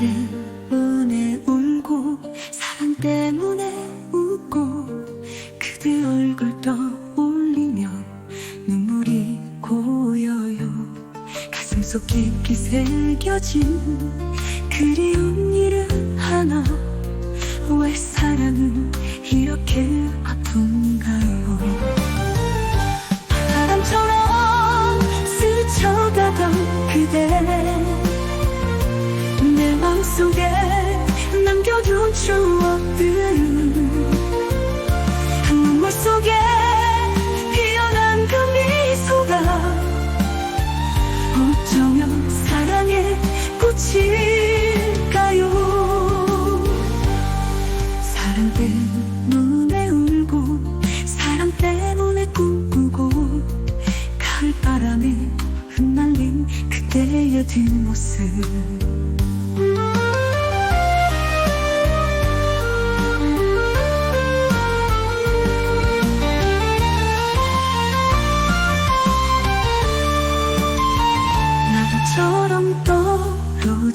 때문에 울고 사랑 때문에 웃고 그대 얼굴 떠올리면 눈물이 고여요. 가슴 속 깊이 새겨진 그리운 일은 하나 왜 사랑은 남겨둔 추억들은 눈물 속에 피어난 그 미소가 어쩌면 사랑의 꽃일까요? 사랑 때문에 울고 사랑 때문에 꿈꾸고 가을바람에 흩날린 그대의 뒷모습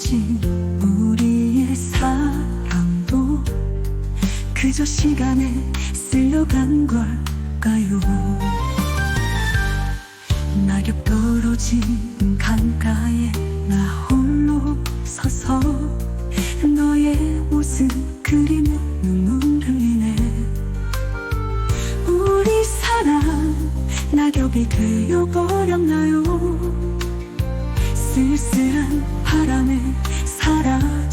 떨어진 우리의 사랑도 그저 시간에 쓸려간 걸까요? 낙엽 떨어진 강가에 나 홀로 서서 너의 모습 그리며 눈물 흘리네 우리 사랑 낙엽이 되어버렸나요? 쓸쓸한 바람에 사라져가네요.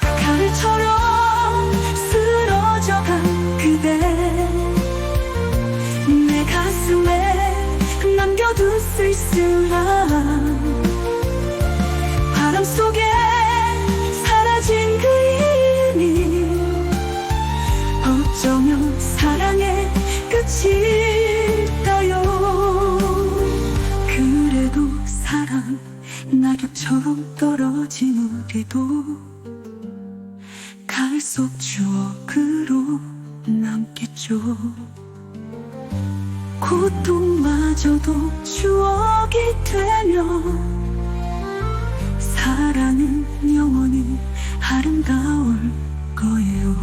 가을처럼 쓰러져간 그대 내 가슴에 남겨둔 쓸쓸한 바람 속에 사라진 그 이름이 어쩌면 사랑의 끝일 사랑 낙엽처럼 떨어진 우리도 가을 속 추억으로 남겠죠. 고통마저도 추억이 되며 사랑은 영원히 아름다울 거예요.